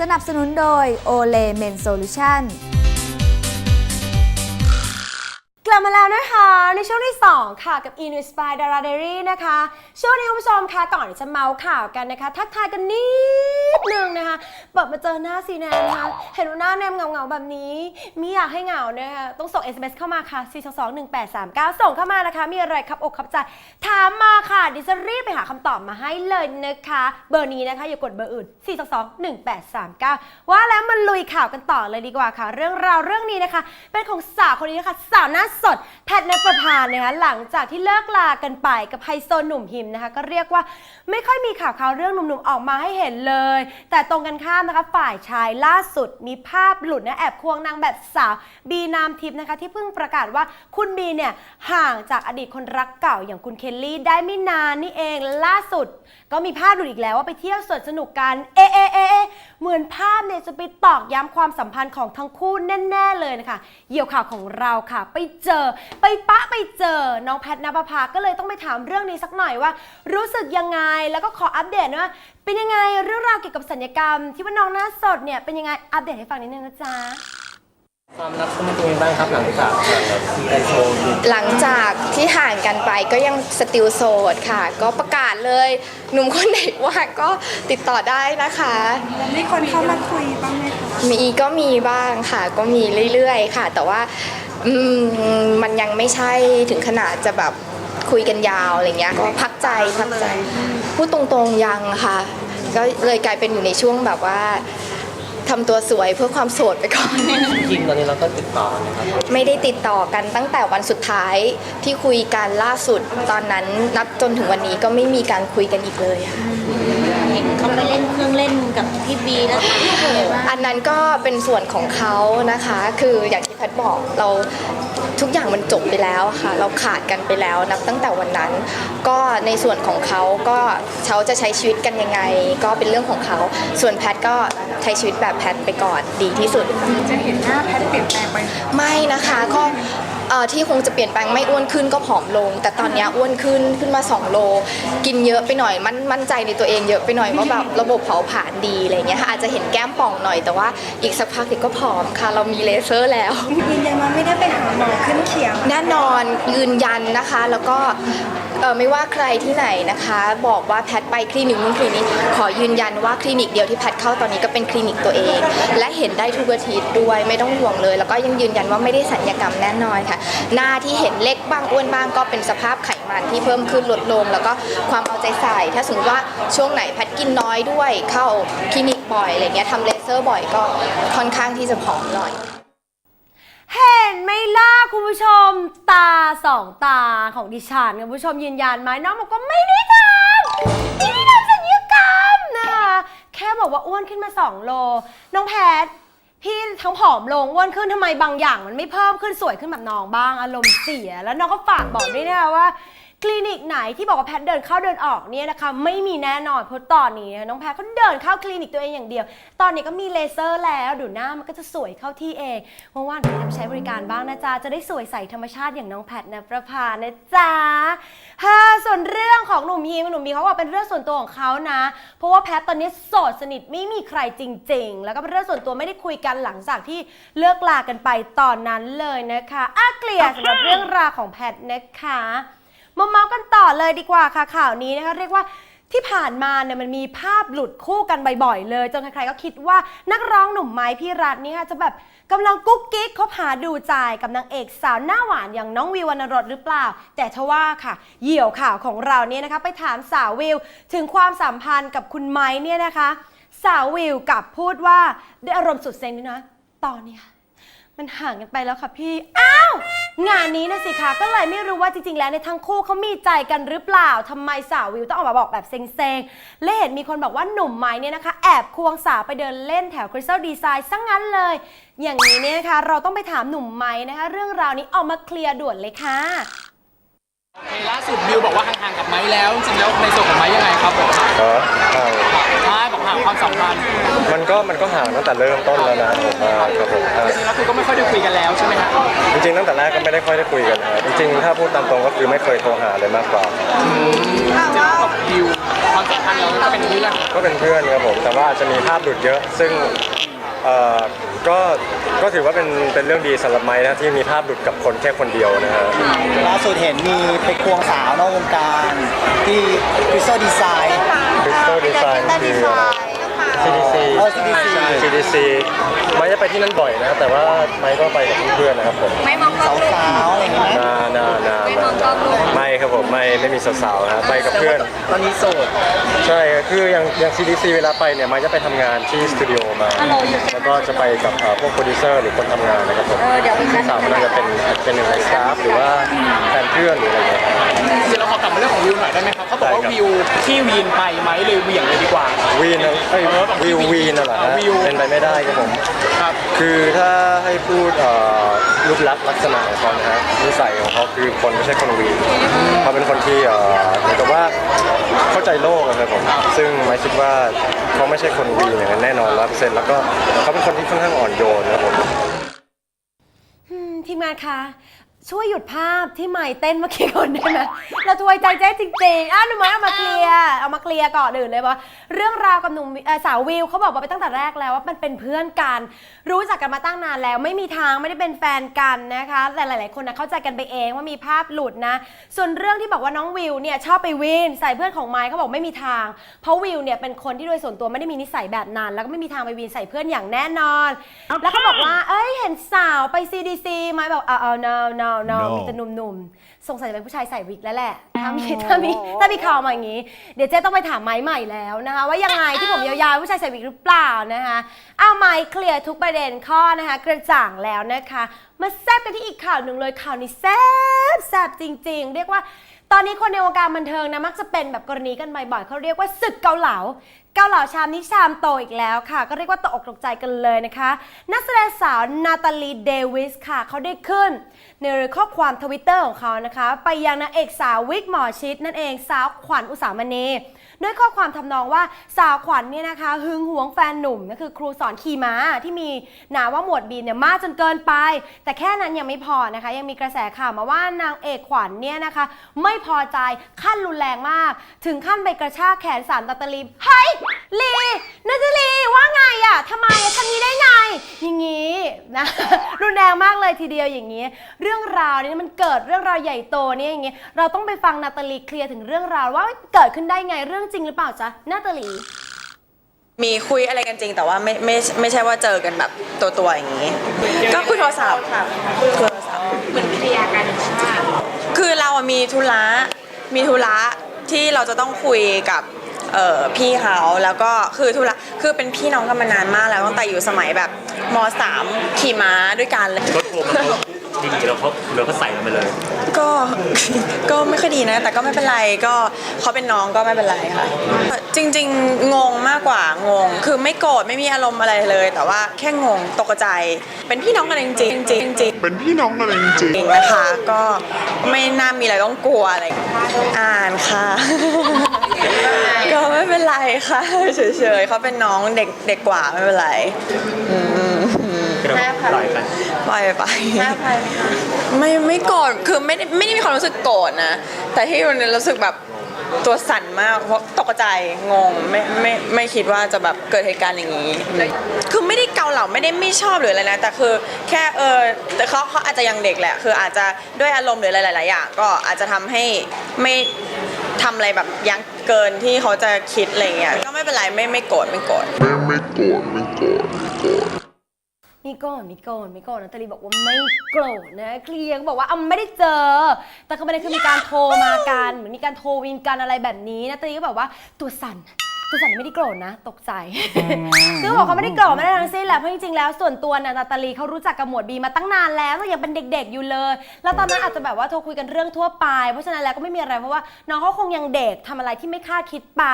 สนับสนุนโดย o l e Men Solution กลับมาแล้วนะคะ ในช่วงที่ 2 ค่ะกับ Inspire Dara Diary นะคะ ช่วงนี้คุณผู้ชมคะก่อนที่จะเมาส์ข่าวกันนะคะ ทักทายกันนิดนึงนะคะ เปิดมาเจอหน้าซีแนมนะคะเห็นว่าหน้าแนมเงาๆแบบนี้ม่อยากให้เหงาเนะคะต้องส่ง SMS เข้ามาค่ะ 4 2 2 1 8 3 9 ส่งเข้ามานะคะ มีอะไรครับอกครับใจถามมาค่ะดิฉันรีบไปหาคำตอบมาให้เลยนะคะ เบอร์นี้นะคะอย่ากดเบอร์อื่น 4 2 2 1 8 3 9 ว่าแล้วมันลุยข่าวกันต่อเลยดีกว่าค่ะ เรื่องราวเรื่องนี้นะคะ เป็นของสาวคนนี้นะคะสาวหน้าสดแพทย์นประพานะคะหลังจากที่เลิกลากันไปกับไฮโซหนุ่มหิมนะคะ ก็เรียกว่าไม่ค่อยมีข่าวข่าวเรื่องหนุ่มๆออกมาให้เห็นเลย แต่ตรงกันข้ามนะคะฝ่ายชายล่าสุดมีภาพหลุดนะแอบควงนางแบบสาวบีนามทิพย์นะคะที่เพิ่งประกาศว่าคุณบีเนี่ยห่างจากอดีตคนรักเก่าอย่างคุณเคลลี่ได้ไม่นานนี่เองล่าสุด ก็มีภาพหลุดอีกแล้วว่าไปเที่ยวสวนสนุกกันเอเอเอเอเหมือนภาพเนี่ยจะไปตอกย้ำความสัมพันธ์ของทั้งคู่แน่ๆเลยนะคะเหยี่ยวข่าวของเราค่ะ ไปเจอไปปะไปเจอน้องแพทนภพาก็เลยต้องไปถามเรื่องนี้สักหน่อยว่า รู้สึกยังไงแล้วก็ขออัปเดตว่าเป็นยังไงเรื่องราวเกี่ยวกับสัญญกรรมที่ว่าน้องหน้าสดเนี่ยเป็นยังไงอัปเดตให้ฟังนิดนึงนะจ๊ะ ความรักเป็นยังไงบ้างครับหลังจากที่ไอโฟนหลังจากที่ห่างกันไปก็ยังสติลโสดค่ะ ก็ประกาศเลยหนุ่มคนไหนว่างก็ติดต่อได้นะคะ มีคนเข้ามาคุยบ้างไหมคะมีก็มีบ้างค่ะ ก็มีเรื่อยๆค่ะ แต่ว่าอืมมันยังไม่ใช่ถึงขนาดจะแบบคุยกันยาวอะไรเงี้ยก็พักใจพักใจ พูดตรงๆยังค่ะ ก็เลยกลายเป็นอยู่ในช่วงแบบว่า ทำตัวสวยเพื่อความโสดไปก่อนยิมตอนนี้เราก็ติดต่อนะครับไม่ได้ติดต่อกันตั้งแต่วันสุดท้ายที่คุยกันล่าสุดตอนนั้นนับจนถึงวันนี้ก็ไม่มีการคุยกันอีกเลยค่ะ เห็นเขาไปเล่นเครื่องเล่นกับพี่บีแล้วโอ้โหอันนั้นก็เป็นส่วนของเขานะคะ คืออย่างที่แพทย์บอกเราทุกอย่างมันจบไปแล้วค่ะ เราขาดกันไปแล้วนับตั้งแต่วันนั้น ก็ในส่วนของเขาก็เขาจะใช้ชีวิตกันยังไง ก็เป็นเรื่องของเขา ส่วนแพทย์ก็ ใช้ชีวิตแบบแพทย์ไปก่อนดีที่สุด จะเห็นหน้าแพทเปลี่ยนแปลงไปไม่นะคะก็เอ่อที่คงจะเปลี่ยนแปลงไม่อ้วนขึ้นก็ผอมลง แต่ตอนเนี้ยอ้วนขึ้นขึ้นมา 2 โล กินเยอะไปหน่อยมันมั่นใจในตัวเองเยอะไปหน่อยว่าแบบระบบเผาผลาญดีอะไรเงี้ยค่ะอาจจะเห็นแก้มป่องหน่อยแต่ว่าอีกสักพักเดี๋ยวก็ผอมค่ะ เรามีเลเซอร์แล้ว ยืนยันว่าไม่ได้ไปหาหมอขึ้นเขียง แน่นอนยืนยันนะคะแล้วก็ เอ่อไม่ว่าใครที่ไหนนะคะ บอกว่าแพทไปคลินิกนู้นคลินิกนี้ขอยืนยันว่าคลินิกเดียวที่แพทเข้าตอนนี้ก็เป็นคลินิกตัวเอง และเห็นได้ทุกอาทิตย์ด้วยไม่ต้องห่วงเลย แล้วก็ยังยืนยันว่าไม่ได้สัญญกรรมแน่นอนค่ะ หน้าที่เห็นเล็กบ้างอ้วนบ้างก็เป็นสภาพไขมันที่เพิ่มขึ้นลดลง แล้วก็ความเอาใจใส่ ถ้าสมมติว่าช่วงไหนแพทกินน้อยด้วย เข้าคลินิกบ่อยอะไรเงี้ยทำเลเซอร์บ่อยก็ค่อนข้างที่จะผอมหน่อย เห็นไหมล่ะคุณผู้ชม ตาสองตาของดิฉันคุณผู้ชมยืนยันไหมน้องบอกว่าไม่ได้ทำไม่ได้ทำสัญญกรรมนะคะแค่บอกว่าอ้วนขึ้นมา 2 โล น้องแพทพี่ทั้งผอมลงอ้วนขึ้นทำไมบางอย่าง มันไม่เพิ่มขึ้นสวยขึ้นแบบน้องบ้างอารมณ์เสีย แล้วน้องก็ฝากบอกด้วยนะคะว่า คลินิกไหนที่บอกว่าแพทเดินเข้าเดินออกเนี่ยนะคะไม่มีแน่นอนเพราะตอนนี้น้องแพทเขาเดินเข้าคลินิกตัวเองอย่างเดียว ตอนนี้ก็มีเลเซอร์แล้วดูหน้ามันก็จะสวยเข้าที่เองว่างๆเดี๋ยวจะไปใช้บริการบ้างนะจ๊ะจะได้สวยใสธรรมชาติอย่างน้องแพทนะประภานะจ๊ะฮ่าส่วนเรื่องของหนุ่มฮีมหนุ่มฮีเขาบอกเป็นเรื่องส่วนตัวของเขานะ เพราะว่าแพทตอนนี้โสดสนิทไม่มีใครจริง ๆ แล้วก็เป็นเรื่องส่วนตัวไม่ได้คุยกันหลังจากที่เลิกลากันไปตอนนั้นเลยนะคะอะเกลียร์สำหรับเรื่องราวของแพทนะคะ มาเมาส์กันต่อเลยดีกว่าค่ะข่าวนี้นะคะเรียกว่าที่ผ่านมาเนี่ยมันมีภาพหลุดคู่กันบ่อยๆ เลย จนใครๆก็คิดว่านักร้องหนุ่มไม้พี่รัฐเนี่ยจะแบบกำลังกุ๊กกิ๊กคบหาดูใจกับนางเอกสาวหน้าหวานอย่างน้องวิววรรณรสหรือเปล่า แต่ทว่าค่ะ เหยี่ยวข่าวของเราเนี่ยนะคะ ไปถามสาววิวถึงความสัมพันธ์กับคุณไม้เนี่ยนะคะ สาววิวกลับพูดว่าได้อารมณ์สุดเซ็งด้วยนะตอนเนี้ย มันห่างกันไปแล้วค่ะพี่ อ้าว งานนี้นะสิคะก็เลยไม่รู้ว่าจริงๆ แล้วในยทั้งคู่เขามีใจกันหรือเปล่าทำไมสาววิวต้องออกมาบอกแบบเซ็งๆ และเห็นมีคนบอกว่าหนุ่มไม้เนี่ยนะคะ แอบควงสาวไปเดินเล่นแถวคริสตัลดีไซน์ซะงงั้นเลย อย่างนี้เนี่ยนะคะ เราต้องไปถามหนุ่มไม้นะคะ เรื่องราวนี้ออกมาเคลียร์ด่วนเลยค่ะ ล่าสุดบิวบอกว่าห่างๆกับไม้แล้ว จริงๆแล้วในส่วนของไม้ยังไงครับผมก็ห่างใช่บอกห่างความสัมพันธ์มันก็มันก็ห่างตั้งแต่เริ่มต้นแล้วนะผมว่าครับผมอ่าจริงๆแล้วคือก็ไม่ค่อยได้คุยกันแล้วใช่ไหมฮะจริงๆตั้งแต่แรกก็ไม่ได้ค่อยได้คุยกันนะจริงๆถ้าพูดตามตรงก็คือไม่เคยโทรหาเลยมากกว่าจริงๆแล้วกับบิวความสัมพันธ์เราก็เป็นเพื่อนก็เป็นเพื่อนครับผมแต่ว่าอาจจะมีภาพหลุดเยอะซึ่งเอ่อ ก็ก็ถือว่าเป็นเป็นเรื่องดีสำหรับไม้นะที่มีภาพหลุดกับคนแค่คนเดียวนะฮะล่าสุดเห็นมีไปควงสาวนอกวงการที่คริสตัลดีไซน์คริสตัลดีไซ น์คือ CDC อ๋อ CDC CDC ไม้จะไปที่นั่นบ่อยนะแต่ว่าไม้ก็ไปกับเพื่อนๆนะครับผมสาวๆอะไรอย่างเงี้ยนานานานาไม่ครับผมไม่ไม่มีสาวๆนะไปกับเพื่อน ตอนนี้โสดใช่คืออย่างอย่าง CDC เวลาไปเนี่ยไม้จะไปทำงานที่สตูดิโอมาแล้วก็จะไปกับเอ่อพวกโปรดิวเซอร์หรือคนทำงานนะครับผมสาวๆน่าจะเป็นเป็นหนึ่งในสตาฟหรือว่าแฟนเพื่อนหรืออะไรเงี้ยครับจริงๆเราขอกลับมาเรื่องของวิวหน่อยได้ไหมครับเขาบอกว่าได้ครับ วิวที่วีนไปไหมเลยเหวี่ยงเลยดีกว่าวีนนะเอ้ยเออแบบวิววีนน่ะเหรอฮะวิวเป็นไปไม่ได้ครับผม ครับ คือถ้าให้พูดเอ่อรูปลักษณ์ลักษณะของเขานะฮะนิสัยของเขาคือคนไม่ใช่คนวีนเขาเป็นคนที่เอ่อเหมือนกับว่าเข้าใจโลกอะครับผมซึ่งไม่คิดว่าเขาไม่ใช่คนวีนอย่างนั้นแน่นอนร้อยเปอร์เซ็นต์แล้วก็เขาเป็นคนที่ค่อนข้างอ่อนโยนนะครับผม อืมทีมงานคะ ช่วยหยุดภาพที่ไม่เต้นเมื่อกี้ก่อนได้ไหมเราทวยใจเจ๊จริงๆอะหนูไม้เอามาเคลียร์เอามาเคลียร์ก่อนอื่นเลยว่าเรื่องราวกับหนุ่มเอ่อสาววิวเขาบอกมาไปตั้งแต่แรกแล้วว่ามันเป็นเพื่อนกัน รู้จักกันมาตั้งนานแล้ว ไม่มีทางไม่ได้เป็นแฟนกันนะคะแต่หลาย ๆ คนนะเข้าใจกันไปเองว่ามีภาพหลุดนะ ส่วนเรื่องที่บอกว่าน้องวิวเนี่ยชอบไปวีนใส่เพื่อนของไม้เขาบอกไม่มีทาง เพราะวิวเนี่ยเป็นคนที่โดยส่วนตัวไม่ได้มีนิสัยแบบนั้น แล้วก็ไม่มีทางไปวีนใส่เพื่อนอย่างแน่นอน แล้วก็บอกว่าเอ้ยเห็นสาวไป CDC ไหมบอกเออเออ no no no มีแต่หนุ่มๆสงสัยจะเป็นผู้ชายใส่วิกแล้วแหละถ้ามีถ้ามีถ้ามีข่าวมาอย่างนี้ เดี๋ยวเจ๊ต้องไปถามไม้ใหม่แล้วนะคะ ว่ายังไงที่ผมยาวๆผู้ชายใส่วิกหรือเปล่านะคะเอาไม้เคลียร์ทุกประเด็นข้อนะคะ กระจ่างแล้วนะคะ มาแซบกันที่อีกข่าวหนึ่งเลยข่าวนี้แซบแซบจริง ๆ เรียกว่า ตอนนี้คนในวงการบันเทิงนะมักจะเป็นแบบกรณีกันบ่อยๆเขาเรียกว่าศึกเกาเหลา เกาเหลาชามนี้ชามโตอีกแล้วค่ะ ก็เรียกว่าตกอกตกใจกันเลยนะคะ นักแสดงสาวนาตาลีเดวิสค่ะเขาได้ขึ้น ในข้อความทวิตเตอร์ของเขานะคะ ไปยังนางเอกสาววิกหมอชิดนั่นเองสาวขวัญอุสามณี ด้วยข้อความทำนองว่าสาวขวัญเนี่ยนะคะหึงหวงแฟนหนุ่มนั่นคือครูสอนขี่ม้าที่มีหนาว่าหมวดบีนเนี่ยมากจนเกินไป แต่แค่นั้นยังไม่พอนะคะ ยังมีกระแสข่าวมาว่านางเอกขวัญเนี่ยนะคะ ไม่พอใจขั้นรุนแรงมาก ถึงขั้นไปกระชากแขนสารนาตลีเฮ้ยลีนาตาลีว่าไงอะทำไมทำนี้ได้ไง อย่างนี้นะรุนแรงมากเลยทีเดียวอย่างนี้ เรื่องราวนี้มันเกิดเรื่องราวใหญ่โตเนี่ยอย่างนี้เราต้องไปฟังนาตาลีเคลียร์ถึงเรื่องราวว่าเกิดขึ้นได้ไงเรื่องจริงหรือเปล่าจ๊ะนาตาลี มีคุยอะไรกันจริง แต่ว่าไม่ไม่ไม่ใช่ว่าเจอกันแบบตัวตัวๆอย่างนี้ ก็คุยโทรศัพท์คุยโทรศัพท์เหมือนเคลียร์กันคือเราอะมีธุระมีธุระที่เราจะต้องคุยกับเอ่อพี่เขาแล้วก็คือธุระคือเป็นพี่น้องกันมานานมากแล้วตั้งแต่อยู่สมัยแบบมสามขี่ม้าด้วยกันเลย รถทัวร์มั นเขาดีๆแล้วเขาเราก็ใส่มันไปเลย ก็ ก็ไม่ค่อยดีนะ แต่ก็ไม่เป็นไรก็เขาเป็นน้องก็ไม่เป็นไรค่ะ จริง ๆ งงมากกว่างง คือไม่โกรธไม่มีอารมณ์อะไรเลย แต่ว่าแค่งงตกใจ เป็นพี่น้องกันจริงๆจริงๆจริงๆเป็นพี่น้องกันจริงจริงนะคะก็ไม่น่ามีอะไรต้องกลัวอะไรอ่านค่ะ ก็ไม่เป็นไรค่ะเฉยๆเขาเป็นน้องเด็กเด็กกว่าไม่เป็นไรอืม คือเราปล่อยไปปล่อยไปไม่ไม่โกรธคือไม่ได้ไม่ได้มีความรู้สึกโกรธนะ แต่ที่มันรู้สึกแบบตัวสั่นมากเพราะตกใจงงไม่ไม่ไม่คิดว่าจะแบบเกิดเหตุการณ์อย่างนี้ คือไม่ได้เกาเหล่าไม่ได้ไม่ชอบหรืออะไรนะแต่คือแค่เออแต่เขาเขาอาจจะยังเด็กแหละ คืออาจจะด้วยอารมณ์หรืออะไรหลายๆอย่างก็อาจจะทำให้ไม่ทำอะไรแบบยังเกินที่เขาจะคิดอะไรเงี้ยก็ไม่เป็นไรไม่ไม่โกรธไม่โกรธมีโกรธมีโกรธ มีโกรธนะตาลีบอกว่าไม่โกรธนะเคลียร์ก็บอกว่าอะไม่ได้เจอ แต่ก็ไม่ได้คือมีการโทรมากันเหมือนมีการโทรวินกันอะไรแบบนี้นะตาลีก็แบบว่าตัวสั่น ตัวสั่นไม่ได้โกรธนะ ตกใจ คือบอกเขาไม่ได้โกรธไม่ได้ทั้งสิ้นแหละเพราะจริงๆแล้วส่วนตัวเนี่ยนาตาลีเขารู้จักกับหมวดบีมาตั้งนานแล้วตั้งแต่ยังเป็นเด็กๆอยู่เลย แล้วตอนนั้นอาจจะแบบว่าโทรคุยกันเรื่องทั่วไป เพราะฉะนั้นแล้วก็ไม่มีอะไรเพราะว่าน้องเขาคงยังเด็กทำอะไรที่ไม่คาดคิดไป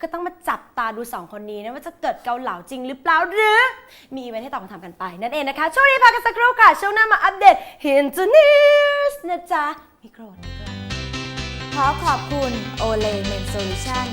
ก็ต้องมาจับตาดูสองคนนี้นะว่าจะเกิดเกาเหลาจริงหรือเปล่าหรือมีอีเวนต์ให้ตอบคำถามกันไปนั่นเองนะคะช่วงนี้พักกันสักครู่ค่ะช่วงหน้ามาอัปเดต Hint to News นะจ๊ะมีโกรธมีโกรธขอขอบคุณโอเลเมนโซลูชัน